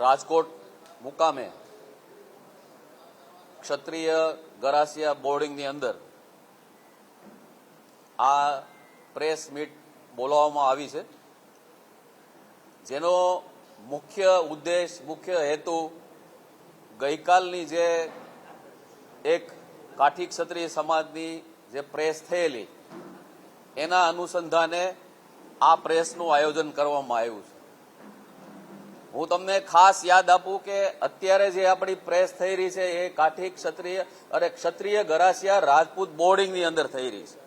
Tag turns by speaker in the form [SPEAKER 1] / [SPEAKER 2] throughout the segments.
[SPEAKER 1] રાજકોટ મુકામે ક્ષત્રિય ગરાસિયા બોર્ડિંગની અંદર આ પ્રેસ મીટ બોલાવવામાં આવી છે. જેનો મુખ્ય ઉદ્દેશ, મુખ્ય હેતુ ગઈકાલની જે એક કાઠી ક્ષત્રિય સમાજની જે પ્રેસ થયેલી, એના અનુસંધાને આ પ્રેસનું આયોજન કરવામાં આવ્યું છે. હું તમને ખાસ યાદ આપું કે અત્યારે જે આપણી પ્રેસ થઈ રહી છે એ કાઠી ક્ષત્રિય અને ક્ષત્રિય ગરાસિયા રાજપૂત બોર્ડિંગની અંદર થઈ રહી છે.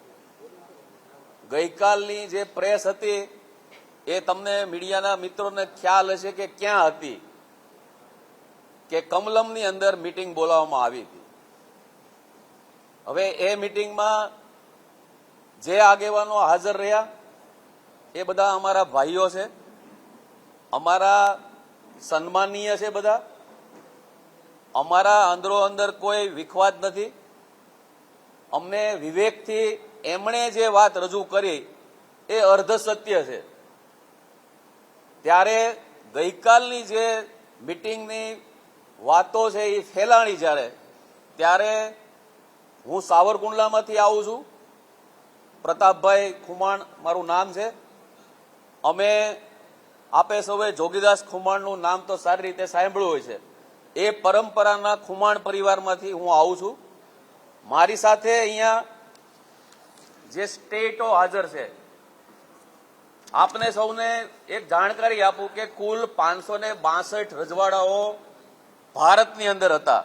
[SPEAKER 1] ગઈકાલની જે પ્રેસ હતી એ તમને મીડિયાના મિત્રોને ખ્યાલ હશે કે ક્યાં હતી કે કમલમની અંદર મીટિંગ બોલાવવામાં આવી હતી. હવે એ મિટિંગમાં જે આગેવાનો હાજર રહ્યા એ બધા અમારા ભાઈઓ છે. અમારા સન્માનીય છે બધા. અમારા અંદરો અંદર કોઈ વિખવાદ નથી. અમને વિવેકથી એમણે જે વાત રજૂ કરી એ અર્ધ સત્ય છે. ત્યારે ગઈકાલની જે મિટિંગની વાતો છે એ ફેલાણી જ્યારે, ત્યારે હું સાવરકુંડલામાંથી આવું છું. પ્રતાપભાઈ ખુમાણ મારું નામ છે. અમે આપે સૌએ જોગીદાસ ખુમાણનું નામ તો સારી રીતે સાંભળ્યું હોય છે. એ પરંપરાના ખુમાણ પરિવારમાંથી હું આવું છું. મારી સાથે અહીંયા જે સ્ટેટો હાજર છે, આપને સૌને એક જાણકારી આપું કે કુલ પાંચસો ને બાસઠ રજવાડાઓ ભારતની અંદર હતા.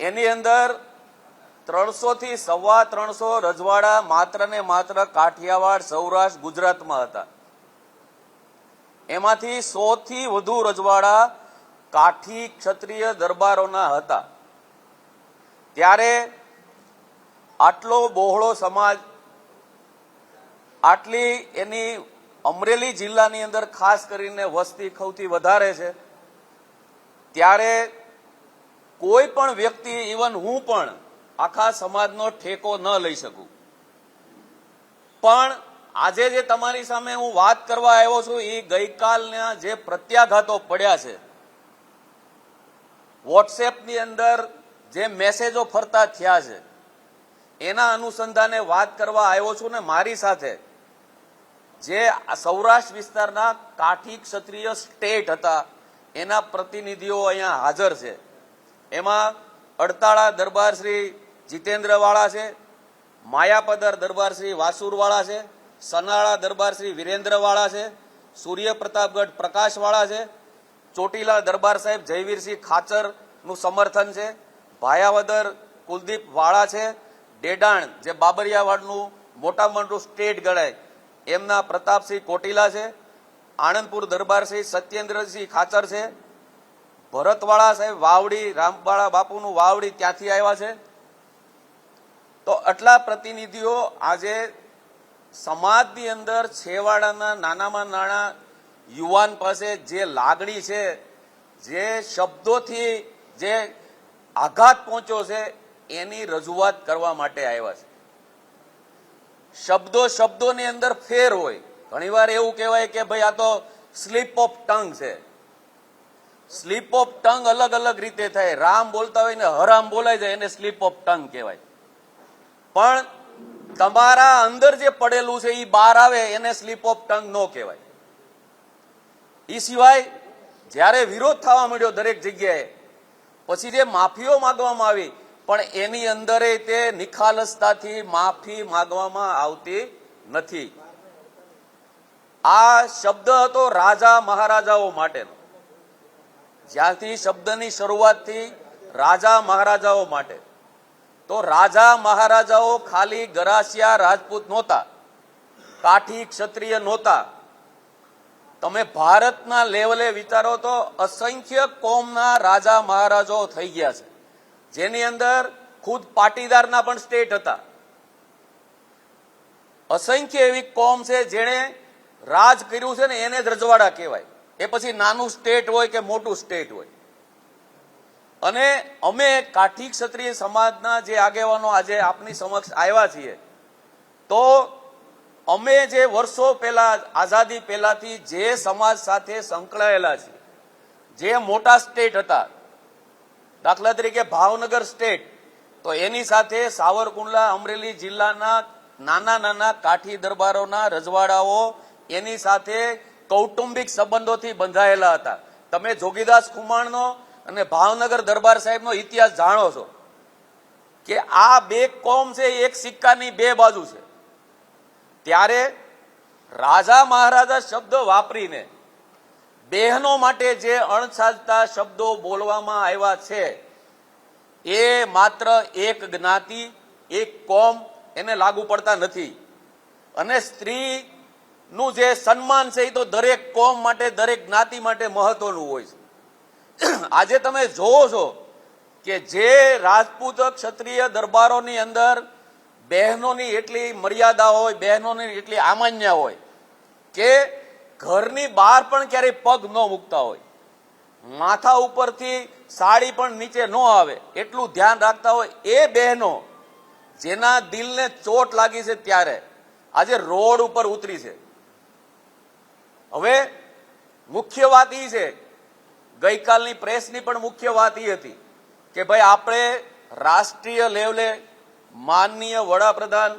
[SPEAKER 1] એની અંદર ત્રણસો થી સવા ત્રણસો રજવાડા માત્ર ને માત્ર કાઠિયાવાડ, સૌરાષ્ટ્ર, ગુજરાતમાં હતા. એમાંથી સો થી વધુ રજવાડા કાઠી ક્ષત્રિય દરબારોના હતા. ત્યારે આટલો બહોળો સમાજ, આટલી એની અમરેલી જિલ્લાની અંદર ખાસ કરીને વસ્તી ખૌથી વધારે છે, ત્યારે કોઈ પણ વ્યક્તિ, ઇવન હું પણ આખા સમાજનો ઠેકો ન લઈ શકું. પણ આજે જે તમારી સામે હું વાત કરવા આવ્યો છું એ ગઈકાલના જે પ્રત્યાઘાતો પડ્યા છે, વોટ્સએપની અંદર જે મેસેજો ફરતા થયા છે, એના અનુસંધાને વાત કરવા આવ્યો છું ને મારી સાથે, જે સૌરાષ્ટ્ર વિસ્તારના કાઠી ક્ષત્રિય સ્ટેટ હતા, એના પ્રતિનિધિઓ અહીંયા હાજર છે. એમાં અડતાળા દરબાર શ્રી જીતેન્દ્રવાળા છે, માયાપદર દરબાર શ્રી વાસુરવાળા છે સનાળા દરબાર શ્રી વિરેન્દ્રવાળા છે સૂર્ય પ્રતાપગઢ પ્રકાશવાળા છે, ચોટીલા દરબાર સાહેબ જયવીરસિંહ ખાચરનું સમર્થન છે, ભાયાવદર કુલદીપ વાળા છે, ડેડાણ જે બાબરિયાવાડનું મોટા મોટું સ્ટેટ ગણાય, એમના પ્રતાપસિંહ કોટીલા છે, આણંદપુર દરબાર શ્રી સત્યેન્દ્રસિંહ ખાચર છે, ભરતવાળા સાહેબ વાવડી, રામવાળા બાપુનું વાવડી ત્યાંથી આવ્યા છે. તો આટલા પ્રતિનિધિઓ આજે સમાજની અંદર છેવાડાના નાનામાં નાના યુવાન પાસે જે લાગણી છે, જે શબ્દોથી જે આઘાત પહોંચ્યો છે, એની રજૂઆત કરવા માટે આવ્યા છે. શબ્દો શબ્દોની અંદર ફેર હોય. ઘણીવાર એવું કહેવાય કે ભાઈ આ તો સ્લીપ ઓફ ટંગ છે. સ્લીપ ઓફ ટંગ અલગ અલગ રીતે થાય. રામ બોલતા હોય ને હરામ બોલાય જાય, એને સ્લીપ ઓફ ટંગ કહેવાય. પણ તમારા અંદર જે પડેલું છે એ બહાર આવે, એને સ્લીપ ઓફ ટંગ ન કહેવાય. એ સિવાય જ્યારે વિરોધ થવા માંડ્યો દરેક જગ્યાએ, પછી જે માફીઓ માગવામાં આવી, પણ એની અંદર તે નિખાલસતાથી માફી માંગવામાં આવતી નથી. આ શબ્દ હતો રાજા મહારાજાઓ માટેનો. જ્યાંથી શબ્દની શરૂઆતથી રાજા મહારાજાઓ માટે. તો રાજા મહારાજાઓ ખાલી ગરાસિયા રાજપૂત નહોતા, કાઠી ક્ષત્રિય નહોતા. તમે ભારતના લેવલે વિચારો તો અસંખ્ય કોમના રાજા મહારાજાઓ થઈ ગયા છે, જેની અંદર ખુદ પાટીદારના પણ સ્ટેટ હતા. અસંખ્ય એવી કોમ છે જેણે રાજ કર્યું છે ને એને જ રજવાડા કહેવાય. એ પછી નાનું સ્ટેટ હોય કે મોટું સ્ટેટ હોય. અને અમે કાઠી ક્ષત્રિય સમાજના જે આગેવાનો આજે આપની સમક્ષ આવ્યા છીએ, તો અમે જે વર્ષો પહેલા, આઝાદી પહેલાથી જે સમાજ સાથે સંકળાયેલા છીએ, જે મોટા સ્ટેટ હતા, દાખલા તરીકે ભાવનગર સ્ટેટ, તો એની સાથે સાવરકુંડલા, અમરેલી જિલ્લાના નાના નાના કાઠી દરબારોના રજવાડાઓ એની સાથે કૌટુંબિક સંબંધોથી બંધાયેલા હતા. તમે જોગીદાસ ખુમાણનો અને ભાવનગર દરબાર સાહેબનો ઇતિહાસ જાણો છો કે આ બે કોમ છે, એક સિક્કાની બે બાજુ છે. ત્યારે રાજા મહારાજા શબ્દ વાપરીને બહેનો માટે જે અણસાજતા શબ્દો બોલવામાં આવ્યા છે, એ માત્ર એક જ્ઞાતિ, એક કોમ એને લાગુ પડતા નથી. અને સ્ત્રી નું જે સન્માન છે, એ તો દરેક કોમ માટે, દરેક જ્ઞાતિ માટે મહત્વનું હોય છે. આજે તમે જોવો છો કે જે રાજપૂત ક્ષત્રિય દરબારોની અંદર બહેનોની એટલી મર્યાદા હોય, બહેનોની એટલી આમાન્ય હોય કે ઘરની બહાર પણ ક્યારેય પગ ન મૂકતા હોય. માથા ઉપરથી સાડી પણ નીચે ન આવે, એટલું ધ્યાન રાખતા હોય એ બહેનો જેના દિલને ચોટ લાગી છે ત્યારે આજે રોડ ઉપર ઉતરી છે. હવે મુખ્ય વાત એ છે ગઈકાલની પ્રેસની પણ મુખ્ય વાત એ હતી કે ભાઈ આપણે રાષ્ટ્રીય લેવલે માનનીય વડાપ્રધાન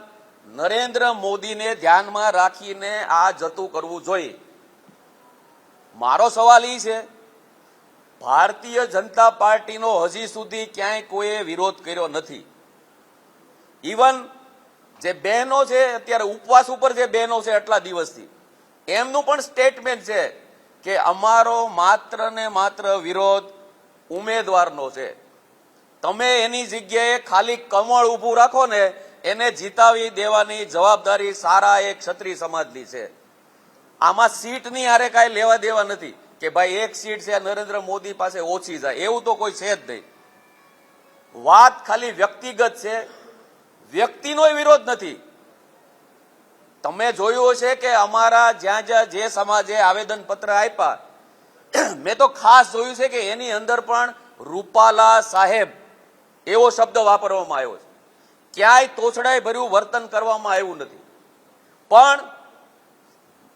[SPEAKER 1] નરેન્દ્ર મોદીને ધ્યાનમાં રાખીને આ જતું કરવું જોઈએ. મારો સવાલ એ છે, ભારતીય જનતા પાર્ટીનો હજી સુધી ક્યાંય કોઈએ વિરોધ કર્યો નથી. ઇવન જે બહેનો છે, અત્યારે ઉપવાસ ઉપર જે બહેનો છે, આટલા દિવસથી, એમનું પણ સ્ટેટમેન્ટ છે કે અમારો માત્ર ને માત્ર વિરોધ ઉમેદવારનો છે. તમે એની જગ્યાએ ખાલી કમળ ઊભું રાખો ને, એને જીતાવી દેવાની જવાબદારી સારા એક ક્ષત્રિય સમાજની છે. આમાં સીટની હારે કાંઈ લેવા દેવા નથી કે ભાઈ એક સીટ છે, નરેન્દ્ર મોદી પાસે ઓછી જાય. એવું તો કોઈ છે જ નહીં. વાત ખાલી વ્યક્તિગત છે. વ્યક્તિનો વિરોધ નથી. તમે જોયું હશે કે અમારા જ્યાં જ્યાં જે સમાજે આવેદન પત્ર આપ્યા, મેં તો ખાસ જોયું છે કે એની અંદર પણ રૂપાલા સાહેબ એવો શબ્દ વાપરવામાં આવ્યો છે. ક્યાંય તોછડાઈ ભર્યું વર્તન કરવામાં આવ્યું નથી. પણ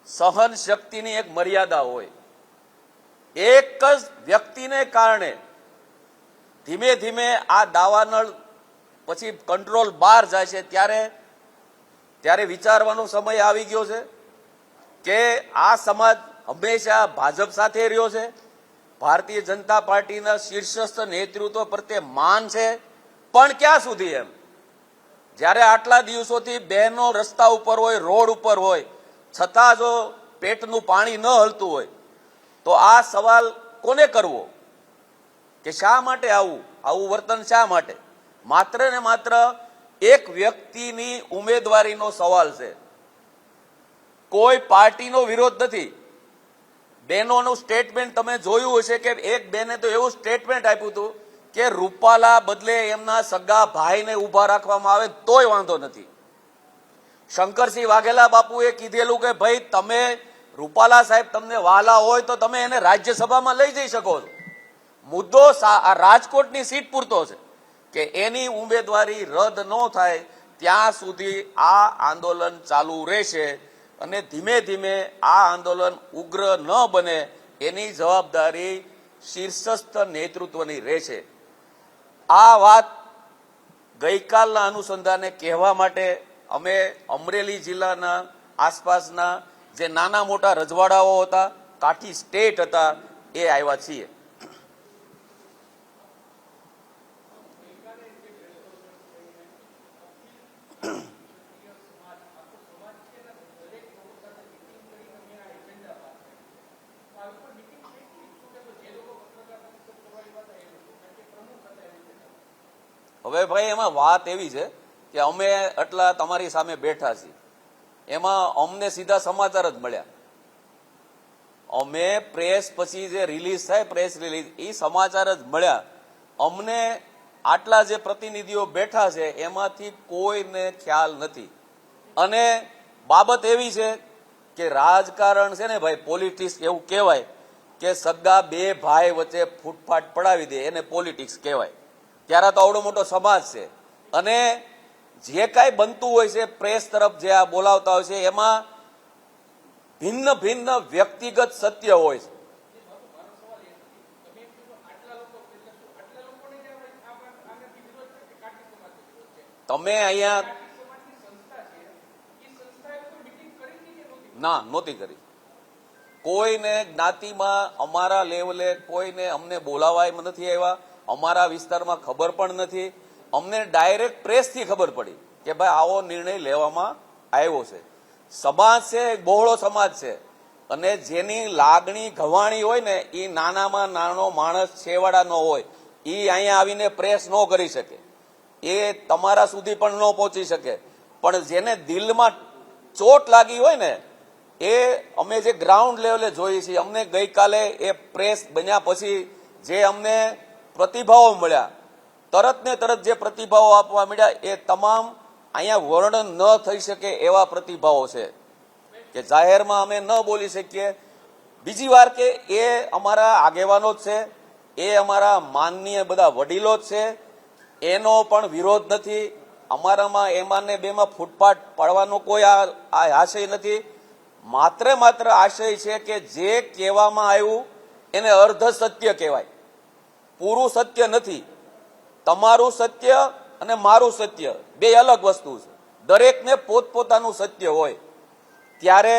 [SPEAKER 1] સહન શક્તિની એક મર્યાદા હોય. એક જ વ્યક્તિને કારણે ધીમે ધીમે આ દાવાનળ પછી કંટ્રોલ બહાર જાય છે, ત્યારે ત્યારે વિચારવાનો સમય આવી ગયો છે કે આ સમાજ હંમેશા ભાજપ સાથે રહ્યો છે. ભારતીય જનતા પાર્ટીના શીર્ષસ્થ નેતૃત્વ પ્રત્યે માન છે. પણ ક્યાં સુધી એમ? જ્યારે આટલા દિવસોથી બહેનો રસ્તા ઉપર હોય, રોડ ઉપર હોય, છતાં જો પેટનું પાણી ન હલતું હોય, તો આ સવાલ કોને કરવો? કે શા માટે આવું? આવું વર્તન શા માટે? માત્ર ને માત્ર એક વ્યક્તિની ઉમેદવારીનો સવાલ છે. કોઈ પાર્ટીનો વિરોધ નથી. બેનોનું સ્ટેટમેન્ટ તમે જોયું હશે કે એક બેને તો એવું સ્ટેટમેન્ટ આપ્યું હતું કે રૂપાલા બદલે એમના સગા ભાઈને ઊભા રાખવામાં આવે તોય વાંધો નથી. શંકરસિંહ વાઘેલા બાપુએ કીધેલું કે ભાઈ તમે રૂપાલા સાહેબ તમને વાલા હોય તો તમે એને રાજ્યસભામાં લઈ જઈ શકો છો. મુદ્દો રાજકોટની સીટ પૂરતો છે. કે એની ઉમેદવારી રદ ન થાય, ત્યાં સુધી આ આંદોલન ચાલુ રહેશે અને ધીમે ધીમે આ આંદોલન ઉગ્ર ન બને એની જવાબદારી શીર્ષસ્થ નેતૃત્વની રહેશે. આ વાત ગઈકાલના અનુસંધાને કહેવા માટે અમે અમરેલી જિલ્લાના આસપાસના જે નાના મોટા રજવાડાઓ હતા, કાઠી સ્ટેટ હતા, એ આવ્યા છીએ. હવે ભાઈ, એમાં વાત એવી છે કે અમે આટલા તમારી સામે બેઠા છીએ. એમાં અમને સીધા સમાચાર જ મળ્યા. અમે પ્રેસ પછી જે રિલીઝ થાય પ્રેસ રિલીઝ એ સમાચાર જ મળ્યા. અમને આટલા જે પ્રતિનિધિઓ બેઠા છે, એમાંથી કોઈને ખ્યાલ નથી. અને બાબત એવી છે કે રાજકારણ છે ને ભાઈ પોલિટિક્સ એવું કહેવાય કે સગા બે ભાઈ વચ્ચે ફૂટફાટ પડાવી દે, એને પોલિટિક્સ કહેવાય. ત્યારે તો આવડો મોટો સમાજ છે. અને જે કાંઈ બનતું હોય છે, પ્રેસ તરફ જે આ બોલાવતા હોય છે, એમાં ભિન્ન ભિન્ન વ્યક્તિગત સત્ય હોય છે. તમે અહીંયા ના, નહોતી કરી. કોઈને જ્ઞાતિમાં અમારા લેવલે કોઈને અમને બોલાવા એમ નથી આવ્યા. અમારા વિસ્તારમાં ખબર પણ નથી. અમને ડાયરેક્ટ પ્રેસથી ખબર પડી કે ભાઈ આવો નિર્ણય લેવામાં આવ્યો છે. સમાજ છે, એક બહોળો સમાજ છે. અને જેની લાગણી ઘવાણી હોય ને એ નાનામાં નાનો માણસ છેવાડા ન હોય એ અહીંયા આવીને પ્રેસ ન કરી શકે. એ તમારા સુધી પણ ન પહોંચી શકે. પણ જેને દિલમાં ચોટ લાગી હોય ને, એ અમે જે ગ્રાઉન્ડ લેવલે જોઈએ છીએ, અમને ગઈકાલે એ પ્રેસ બન્યા પછી જે અમને પ્રતિભાવો મળ્યા. તરત ને તરત જે પ્રતિભાવો આપવા મળ્યા એ તમામ અહીંયા વર્ણન ન થઈ શકે એવા પ્રતિભાવો છે. કે જાહેરમાં અમે ન બોલી શકીએ. બીજી વાર કે એ અમારા આગેવાનો જ છે. એ અમારા માનનીય બધા વડીલો જ છે. એનો પણ વિરોધ નથી. અમારામાં એમાં ને બેમાં ફૂટપાટ પાડવાનો કોઈ આ આશય નથી. માત્ર માત્ર આશય છે કે જે કહેવામાં આવ્યું એને અર્ધ સત્ય કહેવાય. પૂરું સત્ય નથી. તમારું સત્ય અને મારું સત્ય બે અલગ વસ્તુ છે. દરેકને પોતપોતાનું સત્ય હોય. ત્યારે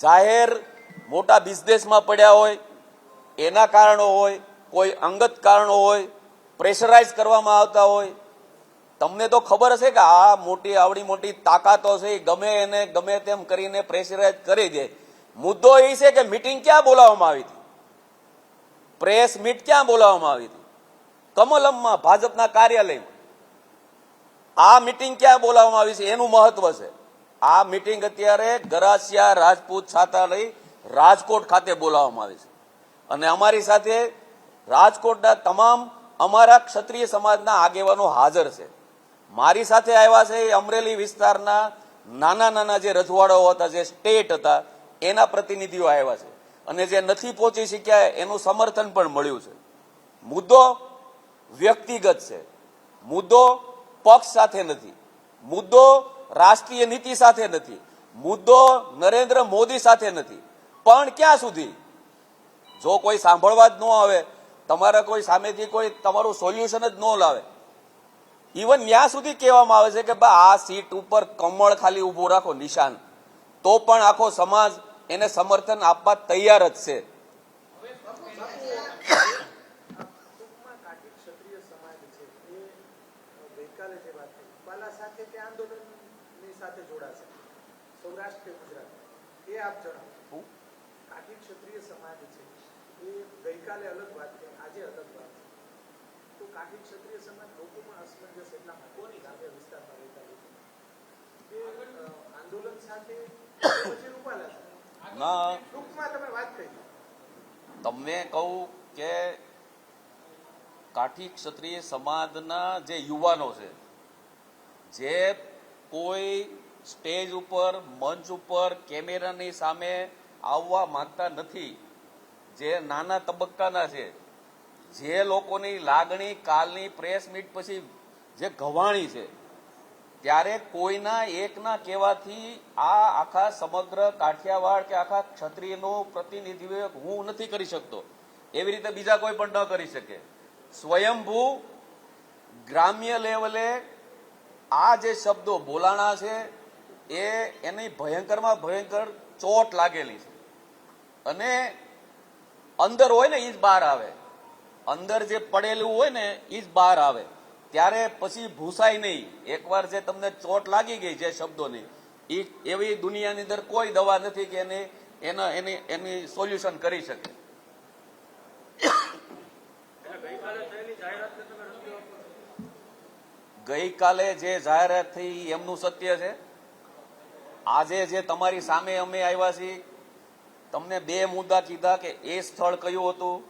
[SPEAKER 1] જાહેર મોટા બિઝનેસમાં પડ્યા હોય, એના કારણો હોય, કોઈ અંગત કારણો હોય, પ્રેશરાઇઝ કરવામાં આવતા હોય. તમને તો ખબર હશે કે આ મોટી આવડી મોટી તાકાતો છે ગમે એને ગમે તેમ કરીને પ્રેશરાઇઝ કરી દે. મુદ્દો એ છે કે મીટિંગ ક્યાં બોલાવવામાં આવી હતી? પ્રેસ મીટ ક્યાં બોલાવવામાં આવી હતી? કમલમમાં ભાજપના કાર્યાલયમાં. આ મીટિંગ ક્યાં બોલાવવામાં આવી છે? એનું મહત્વ છે. આ મીટિંગ અત્યારે ગરાસિયા રાજપૂત છાત્રાલય રાજકોટ ખાતે બોલાવવામાં આવી છે. અને અમારી સાથે રાજકોટના તમામ અમારા ક્ષત્રિય સમાજના આગેવાનો હાજર છે. મારી સાથે આવ્યા છે એ અમરેલી વિસ્તારના નાના નાના જે રજવાડાઓ હતા, જે સ્ટેટ હતા, એના પ્રતિનિધિઓ આવ્યા છે. અને જે નથી પહોંચી શક્યા એનું સમર્થન પણ મળ્યું છે. મુદ્દો વ્યક્તિગત છે. મુદ્દો પક્ષ સાથે નથી. મુદ્દો રાષ્ટ્રીય નીતિ સાથે નથી. મુદ્દો નરેન્દ્ર મોદી સાથે નથી. પણ ક્યાં સુધી? જો કોઈ સાંભળવા જ ન આવે, તમારા કોઈ સામેથી કોઈ તમારું સોલ્યુશન જ ન લાવે. ઇવન ત્યાં સુધી કહેવામાં આવે છે કે બા, આ સીટ ઉપર કમળ ખાલી ઊભું રાખો, નિશાન. તો પણ આખો સમાજ એને સમર્થન આપવા તૈયાર
[SPEAKER 2] જ છે. ગઈકાલે અલગ વાત છે આજે અલગ વાત છે તો કાઠી ક્ષત્રિય સમાજ લોકોમાં અસમંજસ એટલા કોની ગ્રામ્ય વિસ્તારમાં રહેતા લોકો કે આંદોલન સાથે રૂપાલા
[SPEAKER 1] ના. તમને કહું કે કાઠી ક્ષત્રિય સમાજના જે યુવાનો છે જે કોઈ સ્ટેજ ઉપર મંચ ઉપર કેમેરાની સામે આવવા માંગતા નથી જે નાના તબક્કાના છે જે લોકોની લાગણી કાલની પ્રેસ મીટ પછી જે ઘવાણી છે ત્યારે કોઈના એકના કહેવાથી આ આખા સમગ્ર કાઠિયાવાડ કે આખા ક્ષત્રિયનું પ્રતિનિધિત્વ હું નથી કરી શકતો. એવી રીતે બીજા કોઈ પણ ન કરી શકે. સ્વયંભૂ ગ્રામ્ય લેવલે આ જે શબ્દો બોલાણા છે, એ એની ભયંકરમાં ભયંકર ચોટ લાગેલી છે. અને અંદર હોય ને એ જ બહાર આવે. અંદર જે પડેલું હોય ને એ જ બહાર આવે. ત્યારે પછી ભૂસાય નહીં. એકવાર જે તમને ચોટ લાગી ગઈ જે શબ્દોની એ એવી દુનિયાની અંદર કોઈ દવા નથી કે એને, એના, એની એની સોલ્યુશન કરી શકે. ગઈકાલે જે જાહેરાત થઈ એમનું સત્ય છે? આજે જે તમારી સામે અમે આવ્યા છીએ, તમને બે મુદ્દા કીધા કે એ સ્થળ કયું હતું?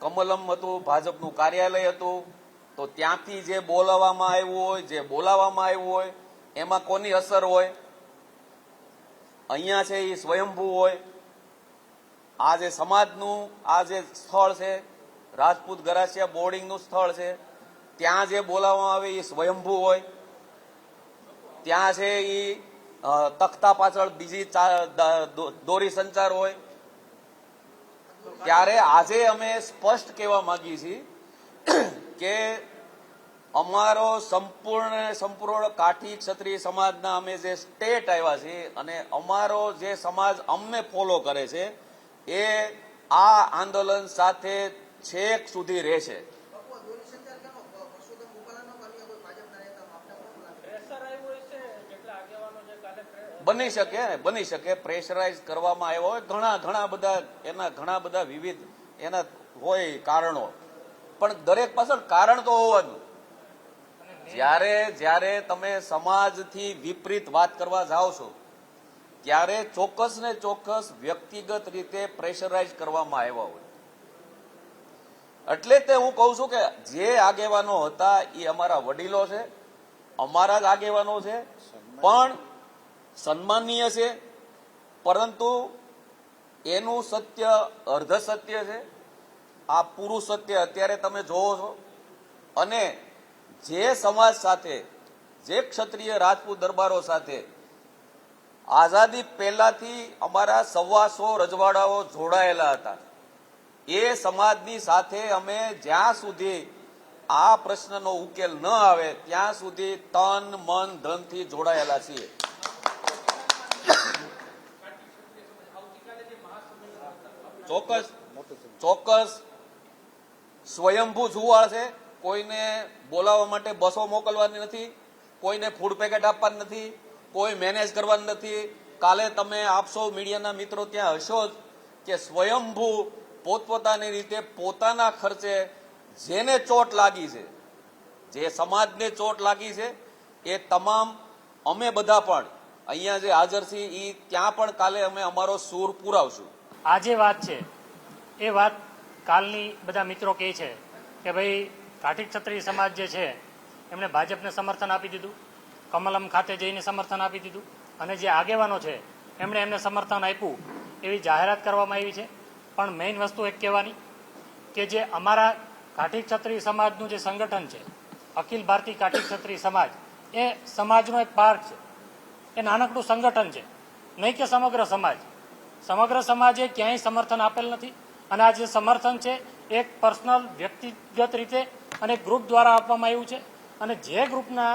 [SPEAKER 1] કમલમ હતું, ભાજપનું કાર્યાલય હતું તો ત્યાંથી જે બોલાવવામાં આવ્યું હોય, જે બોલાવવામાં આવ્યું હોય, એમાં કોની અસર હોય? અહીંયા છે એ સ્વયંભૂ હોય. આ જે સમાજનું, આ જે સ્થળ છે, રાજપૂત ગરાસિયા બોર્ડિંગનું સ્થળ છે, ત્યાં જે બોલાવવામાં આવે એ સ્વયંભૂ હોય. ત્યાં છે એ તખ્તા પાછળ બીજી દોરી સંચાર હોય. ત્યારે આજે અમે સ્પષ્ટ કહેવા માંગીએ છીએ કે અમારો સંપૂર્ણ સંપૂર્ણ કાઠી ક્ષત્રિય સમાજના અમે જે સ્ટેટ આવ્યા છીએ અને અમારો જે સમાજ અમને ફોલો કરે છે, એ આ આંદોલન સાથે છેક સુધી રહેશે. બની શકે બની શકે પ્રેશરાઇઝ કરવામાં આવ્યો હોય, ઘણા ઘણા બધા, એના ઘણા બધા વિવિધ એના હોય કારણો. પણ દરેક પાછળ કારણ તો હોવાનું. જ્યારે જ્યારે તમે સમાજથી વિપરીત વાત કરવા જાઓ છો ત્યારે ચોક્કસ ને ચોક્કસ વ્યક્તિગત રીતે પ્રેશરાઇઝ કરવામાં આવ્યા હોય. એટલે તે હું કહું છું કે જે આગેવાનો હતા એ અમારા વડીલો છે અમારા જ આગેવાનો છે પણ સન્માનીય છે પરંતુ એનું સત્ય અર્ધ સત્ય છે આ પૂરું સત્ય અત્યારે તમે જોવો છો? અને જે સમાજ સાથે, જે ક્ષત્રિય રાજપૂત દરબારો સાથે આઝાદી પહેલાથી અમારા સવાસો રજવાડાઓ જોડાયેલા હતા. એ સમાજની સાથે અમે જ્યાં સુધી આ પ્રશ્નનો ઉકેલ ન આવે, ત્યાં સુધી તન, મન, ધનથી જોડાયેલા છીએ. ચોક્કસ ચોક્કસ સ્વયંભૂ જુવાળ છે. કોઈને બોલાવવા માટે બસો મોકલવાની નથી, કોઈને ફૂડ પેકેટ આપવાની નથી, કોઈ મેનેજ કરવાનું નથી. કાલે તમે આપશો મીડિયાના મિત્રો ત્યાં હશો જ કે સ્વયંભૂ પોતપોતાની રીતે પોતાના ખર્ચે જેને ચોટ લાગી છે, જે સમાજને ચોટ લાગી છે, એ તમામ અમે બધા પણ અહીંયા જે હાજર છીએ એ ત્યાં પણ કાલે અમે અમારો સૂર પુરાવશું.
[SPEAKER 3] આ જે વાત છે, એ વાત કાલની બધા મિત્રો કહે છે કે ભાઈ કાઠી ક્ષત્રિય સમાજ જે છે, એમણે ભાજપને સમર્થન આપી દીધું. કમલમ ખાતે જઈને સમર્થન આપી દીધું. અને જે આગેવાનો છે, એમણે એમને સમર્થન આપ્યું એવી જાહેરાત કરવામાં આવી છે. પણ મેઇન વસ્તુ એક કહેવાની કે જે અમારા કાઠી ક્ષત્રિય સમાજનું જે સંગઠન છે, અખિલ ભારતીય કાઠી ક્ષત્રિય સમાજ, એ સમાજનો એક પાર્ક છે. એ નાનકડું સંગઠન છે. નહીં કે સમગ્ર સમાજ. સમગ્ર સમાજે ક્યાંય સમર્થન આપેલ નથી. અને આ જે સમર્થન છે, એક પર્સનલ, વ્યક્તિગત રીતે અને ગ્રુપ દ્વારા આપવામાં આવ્યું છે. અને જે ગ્રુપના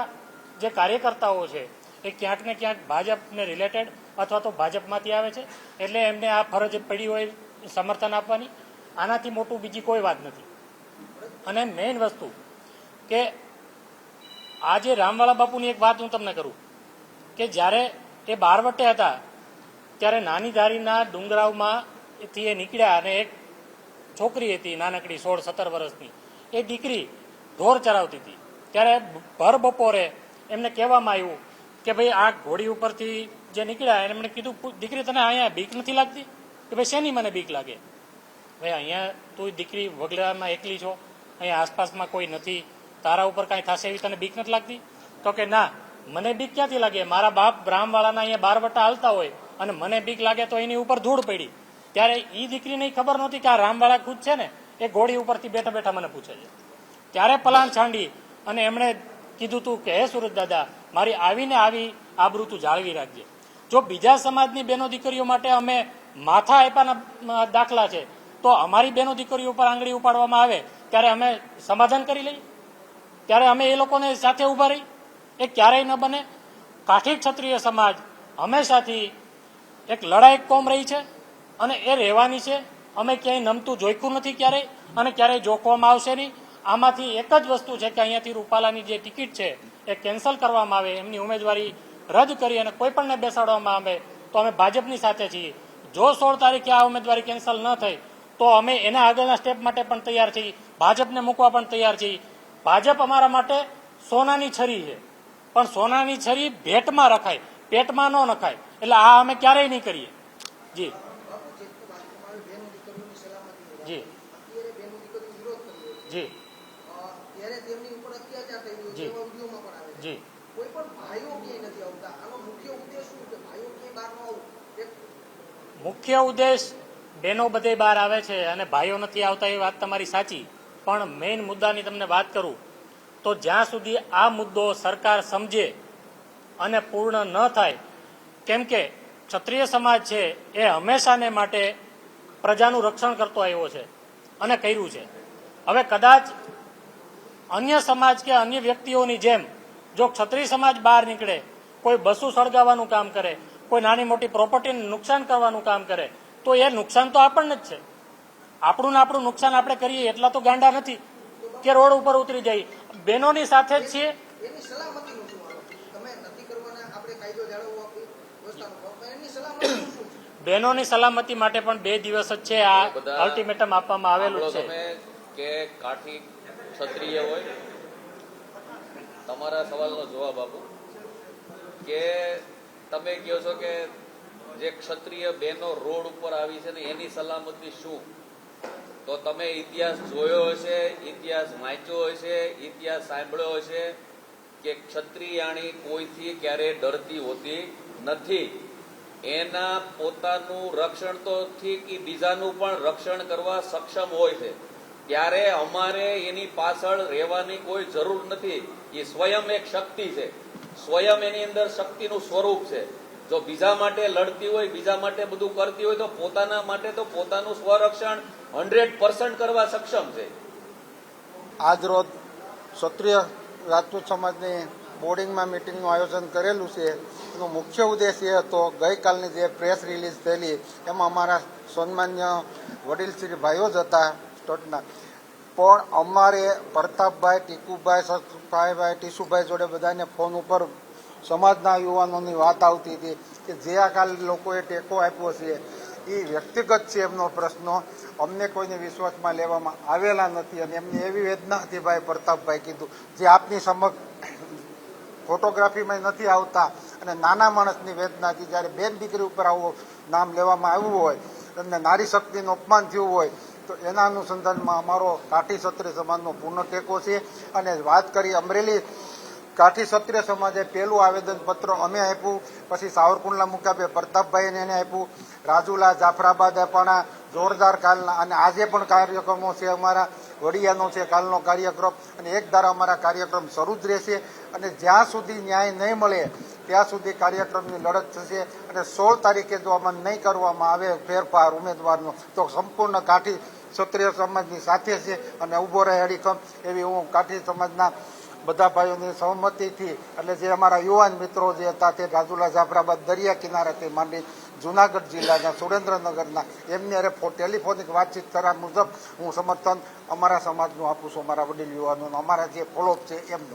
[SPEAKER 3] જે કાર્યકર્તાઓ છે, એ ક્યાંક ને ક્યાંક ભાજપને રિલેટેડ અથવા તો ભાજપમાંથી આવે છે. એટલે એમને આ ફરજ પડી હોય સમર્થન આપવાની. આનાથી મોટું બીજી કોઈ વાત નથી. અને મેઇન વસ્તુ કે આજે રામવાલા બાપુની એક વાત હું તમને કરું કે જ્યારે એ બારવટે હતા, ત્યારે નાની ધારીના ડુંગરાવમાંથી એ નીકળ્યા અને એક છોકરી હતી, નાનકડી સોળ, સત્તર વર્ષની. એ દીકરી ઢોર ચરાવતી હતી. ત્યારે ભર બપોરે એમને કહેવામાં આવ્યું કે ભાઈ આ ઘોડી ઉપરથી જે નીકળ્યા એમણે કીધું દીકરી તને અહીંયા બીક નથી લાગતી? કે ભાઈ શેની મને બીક લાગે? ભાઈ અહીંયા તું દીકરી વગડામાં એકલી છો, અહીંયા આસપાસમાં કોઈ નથી, તારા ઉપર કાંઈ થશે એવી તને બીક નથી લાગતી? તો કે, ના, મને બીક ક્યાંથી લાગે? મારા બાપ બ્રાહ્મવાળાના અહીંયા બારવટા હાલતા હોય અને મને બીક લાગે તો એની ઉપર ધૂળ પડી. ત્યારે એ દીકરીને ખબર નહોતી કે આ રામવાળા ખુદ છે ને, એ ઘોડી ઉપરથી બેઠા બેઠા મને પૂછે છે. ત્યારે પલાન છાંડી અને એમણે કીધું તું કે, હે સુરત દાદા, મારી આવીને આવી આબરૂ તું જાળવી રાખજે. જો બીજા સમાજની બેનો દીકરીઓ માટે અમે માથા આપ્યાના દાખલા છે, તો અમારી બેનો દીકરીઓ ઉપર આંગળી ઉપાડવામાં આવે, ત્યારે અમે સમાધાન કરી લઈએ? ત્યારે અમે એ લોકોને સાથે ઊભા રહી એ ક્યારેય ન બને. કાઠી ક્ષત્રિય સમાજ હંમેશાથી એક લડાયક કોમ રહી છે. અને એ રહેવાની છે. અમે ક્યાંય નમતું જોઈતું નથી ક્યારેય અને ક્યારેય જોખવામાં આવશે નહીં. આમાંથી એક જ વસ્તુ છે કે અહીંયાથી રૂપાલાની જે ટિકિટ છે એ કેન્સલ કરવામાં આવે, એમની ઉમેદવારી રદ કરી અને કોઈ પણને બેસાડવામાં આવે, તો અમે ભાજપની સાથે છીએ. જો સોળ તારીખે આ ઉમેદવારી કેન્સલ ન થઈ, તો અમે એના આગળના સ્ટેપ માટે પણ તૈયાર છીએ. ભાજપને મૂકવા પણ તૈયાર છીએ. ભાજપ અમારા માટે સોનાની છરી છે. પણ સોનાની છરી ભેટમાં રખાય, પેટમાં ન નખાય. એટલે આ અમે ક્યારેય નહીં કરીએ. જી
[SPEAKER 4] બાપુ, જેટલું વાત તમારી બહેનો દીકરીઓની સલામતીની વાત.
[SPEAKER 3] જી
[SPEAKER 4] અત્યારે બહેનો દીકરીઓ વિરોધ કર્યો છે.
[SPEAKER 3] જી.
[SPEAKER 4] ત્યારે તેમની ઉપર અત્યાચાર થઈ રહ્યો છે વિડીયોમાં પણ આવે છે.
[SPEAKER 3] જી.
[SPEAKER 4] કોઈ પણ ભાઈઓ ક્યાંય નથી આવતા. આનો મુખ્ય ઉદ્દેશ શું કે ભાઈઓ ક્યાંય બહાર ન આવું.
[SPEAKER 3] મુખ્ય ઉદ્દેશ બહેનો બધે બહાર આવે છે અને ભાઈઓ નથી આવતા એ વાત તમારી સાચી. પણ મેઇન મુદ્દાની તમને વાત કરું તો જ્યાં સુધી આ મુદ્દો સરકાર સમજે અને પૂર્ણ ન થાય કેમ કે ક્ષત્રિય સમાજ છે એ હંમેશાને માટે પ્રજાનું રક્ષણ કરતો આવ્યો છે અને કર્યું છે. હવે કદાચ અન્ય સમાજ કે અન્ય વ્યક્તિઓની જેમ જો ક્ષત્રિય સમાજ બહાર નીકળે કોઈ બસું સળગાવવાનું કામ કરે કોઈ નાની મોટી પ્રોપર્ટીને નુકસાન કરવાનું કામ કરે તો એ નુકસાન તો આપણને જ છે. આપણું ને આપણું નુકસાન આપણે કરીએ એટલા તો ગાંડા નથી કે રોડ ઉપર ઉતરી જાય બહેનોની સાથે જ છીએ. બહેનોની સલામતી માટે પણ બે દિવસ જ છે આ અલ્ટિમેટમ આપવામાં આવેલું છે.
[SPEAKER 1] કે કાઠી ક્ષત્રિય હોય? તમારા સવાલનો જવાબ આપું. કે તમે કહો છો કે જે ક્ષત્રિય બહેનો રોડ ઉપર આવી છે ને, એની સલામતી શું? તો તમે ઇતિહાસ જોયો હશે, ઇતિહાસ વાંચ્યો હશે, ઇતિહાસ સાંભળ્યો હશે કે ક્ષત્રિયાણી કોઈથી ક્યારે ડરતી હોતી નથી. એના પોતાનું રક્ષણ તો ઠીક બીજાનું પણ રક્ષણ કરવા સક્ષમ હોય છે. ત્યારે અમારે એની પાછળ રહેવાની કોઈ જરૂર નથી. એ સ્વયં એક શક્તિ છે. સ્વયં એની અંદર શક્તિનું સ્વરૂપ છે. જો બીજા માટે લડતી હોય, બીજા માટે બધું કરતી હોય, તો પોતાના માટે તો પોતાનું સ્વરક્ષણ હંડ્રેડ પર્સન્ટ કરવા સક્ષમ છે.
[SPEAKER 5] આજ રોજ ક્ષત્રિય રાજપૂત સમાજની બોર્ડિંગમાં મિટિંગનું આયોજન કરેલું છે. એનો મુખ્ય ઉદ્દેશ એ હતો, ગઈકાલની જે પ્રેસ રિલીઝ થયેલી, એમાં અમારા સન્માન્ય વડીલ શ્રી ભાઈઓ જ હતા. સ્ટોટના પણ અમારે પ્રતાપભાઈ ટીકુભાઈ સતભાઈભાઈ ટીસુભાઈ જોડે બધાને ફોન ઉપર સમાજના યુવાનોની વાત આવતી હતી કે જે આ કાલ લોકોએ ટેકો આપ્યો છે એ વ્યક્તિગત છે એમનો પ્રશ્ન. અમને કોઈને વિશ્વાસમાં લેવામાં આવેલા નથી અને એમની એવી વેદના હતી ભાઈ પ્રતાપભાઈ કીધું, જે આપની સમક્ષ ફોટોગ્રાફીમાં નથી આવતા અને નાના માણસની વેદના હતી. જ્યારે બેન દીકરી ઉપર આવું નામ લેવામાં આવ્યું હોય અને નારી શક્તિનું અપમાન થયું હોય તો એના અનુસંધાનમાં અમારો કાઠી ક્ષત્રિય સમાજનો પૂર્ણ ટેકો છે. અને વાત કરી અમરેલી, કાઠી ક્ષત્રિય સમાજે પહેલું આવેદનપત્ર અમે આપ્યું, પછી સાવરકુંડલા મુકાબે પ્રતાપભાઈને એને આપ્યું, રાજુલા, જાફરાબાદ પણ જોરદાર કાલના, અને આજે પણ કાર્યક્રમો છે અમારા, વડિયાનો છે કાલનો કાર્યક્રમ, અને એક ધારા અમારા કાર્યક્રમ શરૂ જ રહેશે, અને જ્યાં સુધી ન્યાય નહીં મળે, ત્યાં સુધી કાર્યક્રમની લડત થશે, અને સોળ તારીખે જો આમાં નહીં કરવામાં આવે ફેરફાર ઉમેદવારનો, તો સંપૂર્ણ કાઠી ક્ષત્રિય સમાજની સાથે છે અને ઊભો રહે અડીખમ એવી હું કાઠી સમાજના બધા ભાઈઓની સહમતિથી એટલે જે અમારા યુવાન મિત્રો જે હતા તે રાજુલા જાફરાબાદ દરિયા કિનારેથી માંડી જુનાગઢ જિલ્લાના સુરેન્દ્રનગરના એમની અરે ટેલિફોનિક વાતચીત કરવા મુજબ હું સમર્થન અમારા સમાજનું આપું છું, અમારા વડીલ યુવાનોનું, અમારા જે ફોલોઅપ છે એમનું.